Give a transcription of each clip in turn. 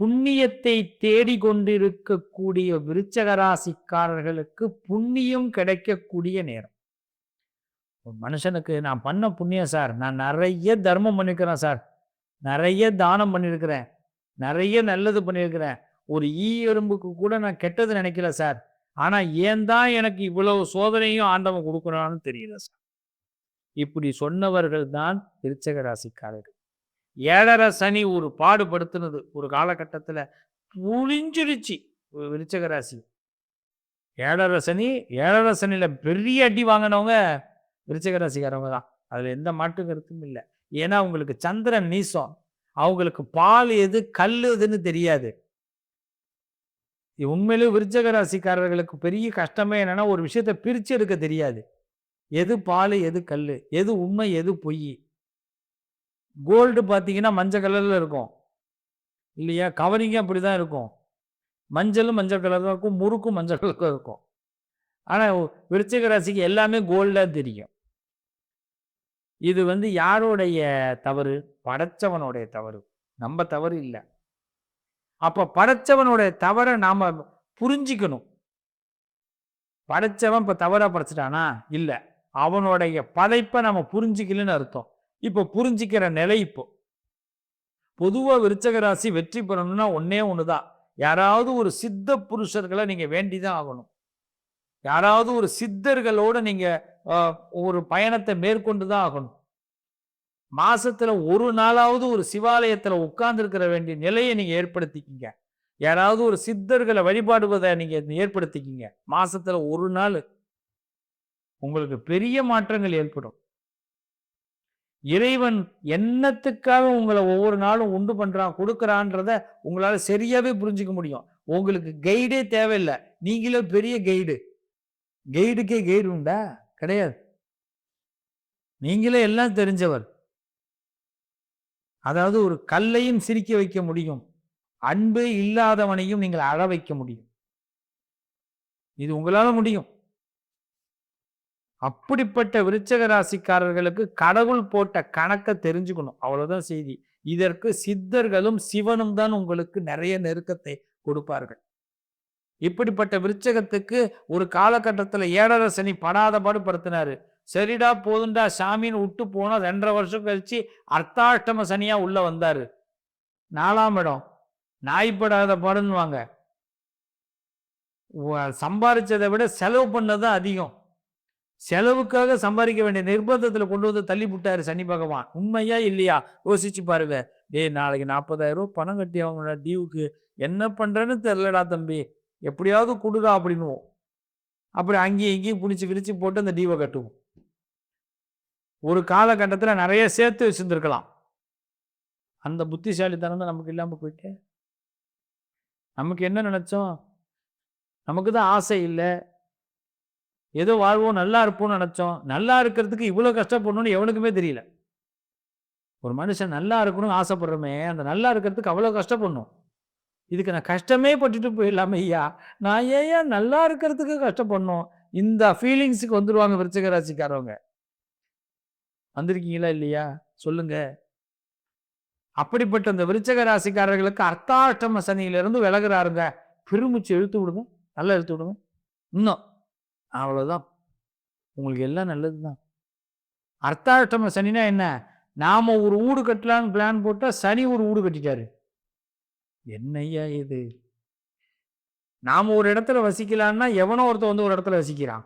புண்ணியத்தை தேடிக்கொண்டிருக்கக்கூடிய விருச்சக ராசிக்காரர்களுக்கு புண்ணியம் கிடைக்கக்கூடிய நேரம். மனுஷனுக்கு நான் பண்ண புண்ணியம் சார் நான் நிறைய தர்மம் பண்ணியிருக்கிறேன் சார். நிறைய தானம் பண்ணியிருக்கிறேன் நிறைய நல்லது பண்ணியிருக்கிறேன் ஒரு ஈ எறும்புக்கு கூட நான் கெட்டது நினைக்கல சார். ஆனால் ஏன் தான் எனக்கு இவ்வளவு சோதனையும் ஆண்டவன் கொடுக்குறான்னு தெரியல சார். இப்படி சொன்னவர்கள் தான் விருச்சக ராசிக்காரர்கள் ஏழரை சனி ஒரு பாடுபடுத்துனது ஒரு காலகட்டத்தில் புழிஞ்சிருச்சு ஒரு விருச்சக ராசி. ஏழரை சனி ஏழரை சனியில் பெரிய அடி வாங்கினவங்க விருச்சக ராசிக்காரவங்க தான். அதில் எந்த மாற்று கருத்தும் இல்லை. ஏன்னா அவங்களுக்கு சந்திரன் நீசம். அவங்களுக்கு பால் எது கல் எதுன்னு தெரியாது. உண்மையிலே விருச்சக ராசிக்காரர்களுக்கு பெரிய கஷ்டமே என்னன்னா ஒரு விஷயத்தை பிரிச்சு எடுக்க தெரியாது. எது பால் எது கல் எது உண்மை எது பொய். கோல்டு பார்த்தீங்கன்னா மஞ்சள் கலரில் இருக்கும். இல்லையா? கவரிங்கும் அப்படி தான் இருக்கும். மஞ்சளும் மஞ்சள் கலர் தான் இருக்கும். முறுக்கும் மஞ்சள் கலர் இருக்கும். ஆனால் விருச்சிக ராசிக்கு எல்லாமே கோல்டாக தெரியும். இது வந்து யாருடைய தவறு? படைச்சவனுடைய தவறு. நம்ம தவறு இல்லை. அப்போ படைச்சவனுடைய தவறை நாம் புரிஞ்சிக்கணும். படைச்சவன் இப்போ தவறாக படைச்சிட்டானா? இல்லை. அவனுடைய படைப்பை நம்ம புரிஞ்சிக்கலன்னு அர்த்தம். இப்போ புரிஞ்சிக்கிற நிலை இப்போ. பொதுவாக விருச்சக ராசி வெற்றி பெறணும்னா ஒன்னே ஒன்று தான் யாராவது ஒரு சித்த புருஷர்களை நீங்கள் வேண்டி தான் ஆகணும். யாராவது ஒரு சித்தர்களோட நீங்கள் ஒரு பயணத்தை மேற்கொண்டு தான் ஆகணும். மாசத்துல ஒரு நாளாவது ஒரு சிவாலயத்துல உட்கார்ந்துருக்கிற வேண்டிய நிலையை நீங்க ஏற்படுத்திக்கிங்க. யாராவது ஒரு சித்தர்களை வழிபாடுவதை நீங்க ஏற்படுத்திக்கிங்க. மாசத்துல ஒரு நாள். உங்களுக்கு பெரிய மாற்றங்கள் ஏற்படும். இறைவன் என்னத்துக்காக உங்களை ஒவ்வொரு நாளும் உண்டு பண்றான் கொடுக்குறான்றத உங்களால சரியாவே புரிஞ்சுக்க முடியும். உங்களுக்கு கைடே தேவையில்லை. நீங்களே பெரிய கைடு கைடுக்கே கைடு உண்டா? கிடையாது. நீங்களே எல்லாம் தெரிஞ்சவர். அதாவது ஒரு கல்லையும் சிரிக்க வைக்க முடியும். அன்பு இல்லாதவனையும் நீங்கள் அழ வைக்க முடியும். இது உங்களால முடியும். அப்படிப்பட்ட விருச்சக ராசிக்காரர்களுக்கு கடவுள் போட்ட கணக்கை தெரிஞ்சுக்கணும். அவ்வளவுதான் செய்தி. இதற்கு சித்தர்களும் சிவனும் தான் உங்களுக்கு நிறைய நெருக்கத்தை கொடுப்பார்கள். இப்படிப்பட்ட விருச்சகத்துக்கு ஒரு காலகட்டத்தில் ஏழரை சனி படாத பாடுபடுத்தினாரு சரிடா போதுண்டா சாமின்னு விட்டு போனா ரெண்டரை வருஷம் கழிச்சு அர்த்தாஷ்டம சனியா உள்ள வந்தாரு. நாலாம் இடம். நாய்ப்படாத பாடுன்னுவாங்க. சம்பாதிச்சதை விட செலவு பண்ணதான் அதிகம். செலவுக்காக சம்பாதிக்க வேண்டிய நிர்பந்தத்தில் கொண்டு வந்து தள்ளி விட்டாரு சனி பகவான். உண்மையா இல்லையா? யோசிச்சு பாருங்க. டேய் நாளைக்கு நாற்பதாயிரம் ரூபா பணம் கட்டி அவங்க டியூக்கு என்ன பண்றேன்னு தெரிலடா தம்பி. எப்படியாவது கொடுடா அப்படின்னுவோம். அப்படி அங்கேயும் இங்கேயும் பிடிச்சி விரிச்சு போட்டு அந்த டியூவை கட்டுவோம். ஒரு காலகட்டத்தில் நிறைய சேர்த்து வச்சுருந்துருக்கலாம். அந்த புத்திசாலித்தனம் தான் நமக்கு இல்லாமல் போயிட்டு. நமக்கு என்ன நினச்சோம்? நமக்கு தான் ஆசை இல்லை. ஏதோ வாழ்வோம் நல்லா இருப்போம்னு நினச்சோம். நல்லா இருக்கிறதுக்கு இவ்வளோ கஷ்டப்படணும்னு எவனுக்குமே தெரியல. ஒரு மனுஷன் நல்லா இருக்கணும்னு ஆசைப்படுறோமே அந்த நல்லா இருக்கிறதுக்கு அவ்வளோ கஷ்டப்படணும். இதுக்கு நான் கஷ்டமே பட்டுட்டு போயிடலாமே ஐயா. நான் ஏன் நல்லா இருக்கிறதுக்கு கஷ்டப்படணும்? இந்த ஃபீலிங்ஸுக்கு வந்துடுவாங்க விருச்சக ராசிக்காரவங்க. வந்திருக்கீங்களா இல்லையா? சொல்லுங்க. அப்படிப்பட்ட அந்த விருச்சக ராசிக்காரர்களுக்கு அர்த்தாஷ்டம சனியிலிருந்து விலகுறாருங்க. பெருமிச்சு இழுத்து விடுங்க. நல்லா இழுத்து விடுங்க. இன்னும் அவ்வளோதான். உங்களுக்கு எல்லாம் நல்லது தான். அர்த்தாஷ்டம சனினா என்ன? நாம் ஒரு வீடு கட்டலான்னு பிளான் போட்டால் சனி ஒரு வீடு கட்டிட்டாரு. என்னையா இது? நாம் ஒரு இடத்துல வசிக்கலான்னா எவனோ ஒருத்தர் வந்து ஒரு இடத்துல வசிக்கிறான்.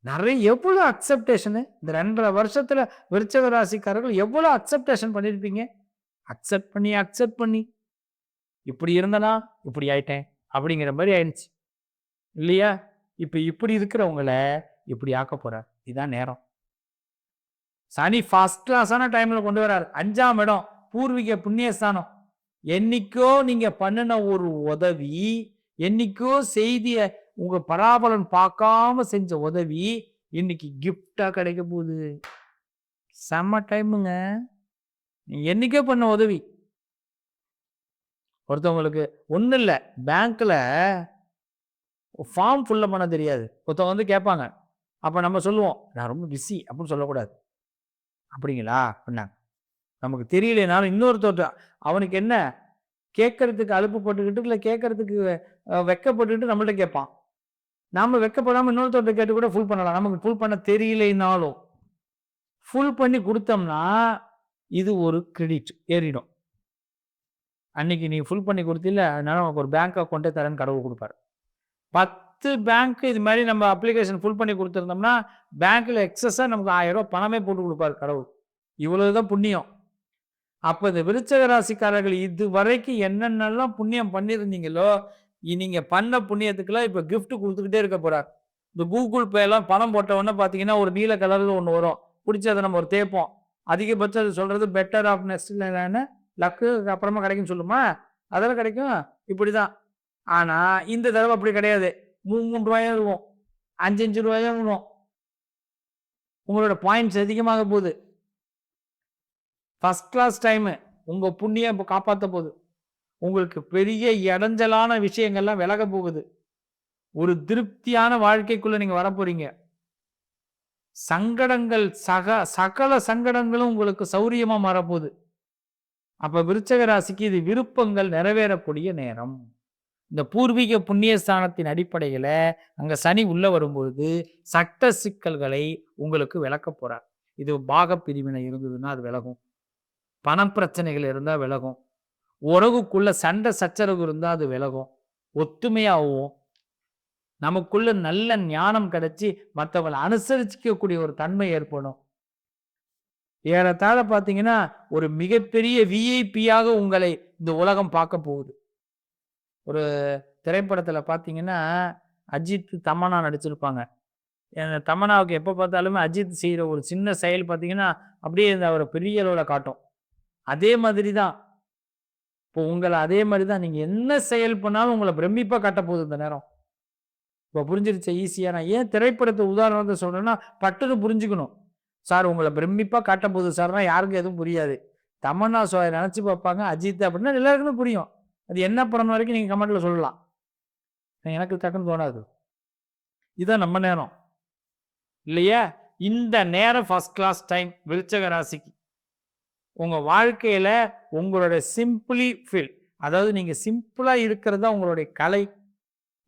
நிறைய எவ்வளோ அக்செப்டேஷனு இந்த ரெண்டரை வருஷத்தில் விருச்சக ராசிக்காரர்கள் எவ்வளோ அக்செப்டேஷன் பண்ணியிருப்பீங்க அக்செப்ட் பண்ணி அக்செப்ட் பண்ணி. இப்படி இருந்தனா இப்படி ஆயிட்டேன். அப்படிங்கிற மாதிரி ஆயிடுச்சு. இல்லையா? இப்போ இப்படி இருக்கிறவங்கள இப்படி ஆக்க போறார். இதுதான் நேரம். சனி ஃபர்ஸ்ட் கிளாஸான டைம்ல கொண்டு வரார். அஞ்சாம் இடம் பூர்வீக புண்ணியஸ்தானம் என்னைக்கோ நீங்க பண்ணின ஒரு உதவி என்னைக்கோ செய்திய உங்க பராபலன் பார்க்காம செஞ்ச உதவி இன்னைக்கு கிஃப்டா கிடைக்க போகுது. செம்ம டைமுங்க நீ பண்ண உதவி. ஒருத்தவங்களுக்கு ஒன்றும் இல்லை பேங்க்ல ஃபார்ம் ஃபுல்லாக பண்ண தெரியாது. ஒருத்தவங்க வந்து கேட்பாங்க. அப்போ நம்ம சொல்லுவோம் நான் ரொம்ப பிஸி அப்படின்னு சொல்லக்கூடாது. அப்படிங்களா? அப்படின்னாங்க. நமக்கு தெரியலனாலும் இன்னொருத்தர் அவனுக்கு என்ன? கேட்கறதுக்கு அலுப்புப்பட்டுக்கிட்டு இல்லை கேட்கறதுக்கு வெக்கப்பட்டுக்கிட்டு நம்மள்ட்ட கேட்பான். நாம் வெக்கப்படாமல் இன்னொருத்தர்கிட்ட கேட்டு கூட ஃபுல் பண்ணலாம். நமக்கு ஃபுல் பண்ண தெரியலைனாலும். ஃபுல் பண்ணி கொடுத்தோம்னா இது ஒரு கிரெடிட் ஏறிடும். அன்னைக்கு நீ ஃபுல் பண்ணி கொடுத்தில அதனால உனக்கு ஒரு பேங்க் அக்கௌண்ட்டே தரேன்னு கடவுள் கொடுப்பாரு. பத்து பேங்க் இது மாதிரி நம்ம அப்ளிகேஷன் ஃபுல் பண்ணி கொடுத்துருந்தோம்னா பேங்க்கில் எக்ஸஸாக நமக்கு ஆயிரம் பணமே போட்டு கொடுப்பாரு கடவுள். இவ்வளவுதான் புண்ணியம். அப்போ இந்த விருச்சக ராசிக்காரர்கள் இது வரைக்கும் என்னென்னலாம் புண்ணியம் பண்ணியிருந்தீங்களோ நீங்க பண்ண புண்ணியத்துக்கெல்லாம் இப்போ கிஃப்ட் கொடுத்துக்கிட்டே இருக்க போறார். இந்த கூகுள் பேலாம் பணம் போட்ட உடனே பார்த்தீங்கன்னா ஒரு நீல கலரில் ஒன்று வரும். பிடிச்சி அதை நம்ம ஒரு தேய்ப்போம். அதிகபட்சம் அது சொல்றது பெட்டர் ஆஃப் நெஸ்ட் லக்கு அப்புறமா கிடைக்கும்னு சொல்லுமா? அதெல்லாம் கிடைக்கும். இப்படி தான் ஆனால் இந்த தடவை அப்படி கிடையாது. மூணு மூணு ரூபாயும் இருக்கும். அஞ்சு அஞ்சு ரூபாயும் இருக்கும். உங்களோட பாயிண்ட்ஸ் அதிகமாக போகுது. ஃபஸ்ட் கிளாஸ் டைமு உங்கள் புண்ணியம் இப்போ காப்பாற்ற போகுது. உங்களுக்கு பெரிய இடைஞ்சலான விஷயங்கள்லாம் விலக போகுது. ஒரு திருப்தியான வாழ்க்கைக்குள்ள நீங்க வரப்போறீங்க. சங்கடங்கள் சக சகல சங்கடங்களும் உங்களுக்கு சௌரியமா மாறப்போகுது. அப்ப விருச்சக ராசிக்கு இது விருப்பங்கள் நிறைவேறக்கூடிய நேரம். இந்த பூர்வீக புண்ணியஸ்தானத்தின் அடிப்படையில் அங்கே சனி உள்ளே வரும்பொழுது சட்ட சிக்கல்களை உங்களுக்கு விளக்க போகிறார் இது பாக பிரிவினை இருந்ததுன்னா அது விலகும். பணம் பிரச்சனைகள் இருந்தால் விலகும். உறவுக்குள்ள சண்டை சச்சரவு இருந்தால் அது விலகும். ஒத்துமையாகவும். நமக்குள்ள நல்ல ஞானம் கிடைச்சி மற்றவங்களை அனுசரிச்சிக்கக்கூடிய ஒரு தன்மை ஏற்படும். ஏறத்தாழ பார்த்தீங்கன்னா ஒரு மிகப்பெரிய விஐபியாக உங்களை இந்த உலகம் பார்க்க போகுது. ஒரு திரைப்படத்தில் பார்த்தீங்கன்னா அஜித் தமனா நடிச்சிருப்பாங்க. தமனாவுக்கு எப்போ பார்த்தாலுமே அஜித் செய்கிற ஒரு சின்ன செயல் பார்த்தீங்கன்னா அப்படியே இந்த அவரை பெரிய அளவில் காட்டும். அதே மாதிரி தான். இப்போ உங்களை அதே மாதிரி தான் நீங்கள் என்ன செயல் பண்ணாலும் உங்களை பிரமிப்பாக காட்ட போகுது இந்த நேரம். இப்போ புரிஞ்சிருச்சு ஈஸியாக நான் ஏன் திரைப்படத்தை உதாரணத்தை சொல்கிறேன்னா பட்டுன்னு புரிஞ்சுக்கணும். சார் உங்களை பிரமிப்பாக காட்ட போகுது சார்னா யாருக்கும் எதுவும் புரியாது. தமன்னா சோயை நினச்சி பார்ப்பாங்க அஜித் அப்படின்னா எல்லாருக்குமே புரியும். அது என்ன படம் வரைக்கும் நீங்கள் கமெண்ட்டில் சொல்லலாம். எனக்கு டக்குன்னு தோணாது. இதுதான் நம்ம நேரம். இல்லையா? இந்த நேரம் ஃபஸ்ட் கிளாஸ் டைம் விருச்சக ராசிக்கு. உங்கள் வாழ்க்கையில் உங்களோட சிம்பிளி ஃபீல் அதாவது நீங்கள் சிம்பிளாக இருக்கிறது தான் உங்களுடைய கலை.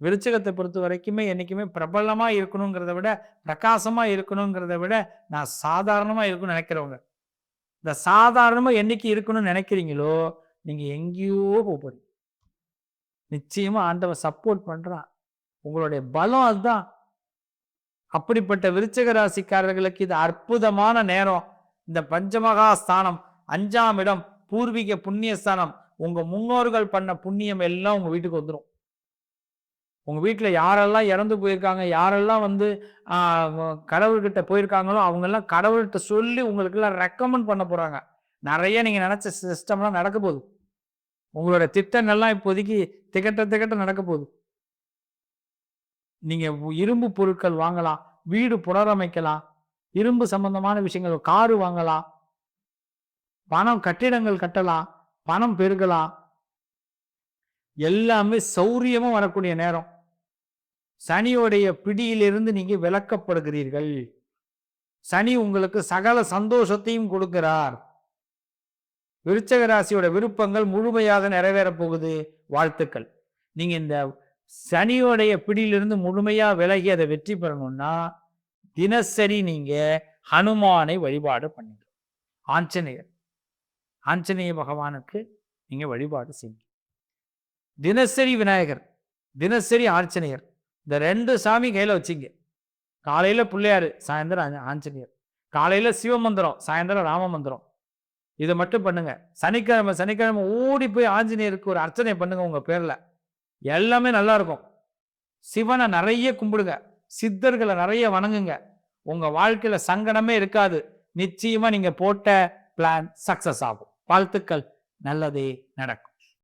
விருச்சகத்தை பொறுத்த வரைக்குமே என்றைக்குமே பிரபலமாக இருக்கணுங்கிறத விட பிரகாசமாக இருக்கணுங்கிறத விட நான் சாதாரணமாக இருக்கணும்னு நினைக்கிறவங்க. இந்த சாதாரணமாக என்னைக்கு இருக்கணும்னு நினைக்கிறீங்களோ நீங்கள் எங்கேயோ போக போகிறீங்க நிச்சயமாக ஆண்டவன் சப்போர்ட் பண்ணுறான் உங்களுடைய பலம் அதுதான். அப்படிப்பட்ட விருச்சக ராசிக்காரர்களுக்கு இது அற்புதமான நேரம். இந்த பஞ்சமகா ஸ்தானம் அஞ்சாம் இடம் பூர்வீக புண்ணியஸ்தானம் உங்க முன்னோர்கள் பண்ண புண்ணியம் எல்லாம் உங்க வீட்டுக்கு வந்துடும் உங்க வீட்டில் யாரெல்லாம் இறந்து போயிருக்காங்க யாரெல்லாம் வந்து கடவுள்கிட்ட போயிருக்காங்களோ அவங்கெல்லாம் கடவுள்கிட்ட சொல்லி உங்களுக்கெல்லாம் ரெக்கமெண்ட் பண்ண போறாங்க. நிறைய நீங்க நினைச்ச சிஸ்டம்லாம் நடக்க போகுது. உங்களோட திட்டங்கள்லாம் இப்போதைக்கு திகட்ட திகட்ட நடக்க போகுது. நீங்க இரும்பு பொருட்கள் வாங்கலாம் வீடு புனரமைக்கலாம் இரும்பு சம்பந்தமான விஷயங்கள் காரு வாங்கலாம் பணம் கட்டிடங்கள் கட்டலாம் பணம் பெருகலாம். எல்லாமே சௌரியமும் வரக்கூடிய நேரம். சனியோடைய பிடியிலிருந்து நீங்க விளக்கப்படுகிறீர்கள் சனி உங்களுக்கு சகல சந்தோஷத்தையும் கொடுக்கிறார். விருச்சக ராசியோட விருப்பங்கள் முழுமையாக நிறைவேறப் போகுது வாழ்த்துக்கள். நீங்க இந்த சனியோடைய பிடியிலிருந்து முழுமையா விலகி அதை வெற்றி பெறணும்னா தினசரி நீங்க ஹனுமானை வழிபாடு பண்ணுங்க. ஆஞ்சநேயர். ஆஞ்சநேய பகவானுக்கு நீங்கள் வழிபாடு செய்யுங்க. தினசரி விநாயகர் தினசரி ஆஞ்சநேயர். இந்த ரெண்டு சாமி கையில் வச்சிங்க. காலையில் பிள்ளையார் சாயந்தரம் ஆஞ்சநேயர். காலையில் சிவமந்திரம் சாயந்தரம் ராம மந்திரம் இதை மட்டும் பண்ணுங்க. சனிக்கிழமை சனிக்கிழமை ஓடி போய் ஆஞ்சநேயருக்கு ஒரு அர்ச்சனை பண்ணுங்க உங்க பேர்ல. எல்லாமே நல்லா இருக்கும். சிவனை நிறைய கும்பிடுங்க. சித்தர்களை நிறைய வணங்குங்க. உங்க வாழ்க்கையில சங்கடமே இருக்காது. நிச்சயமா நீங்க போட்ட பிளான் சக்சஸ் ஆகும். வாழ்த்துக்கள். நல்லதே நடக்கும்.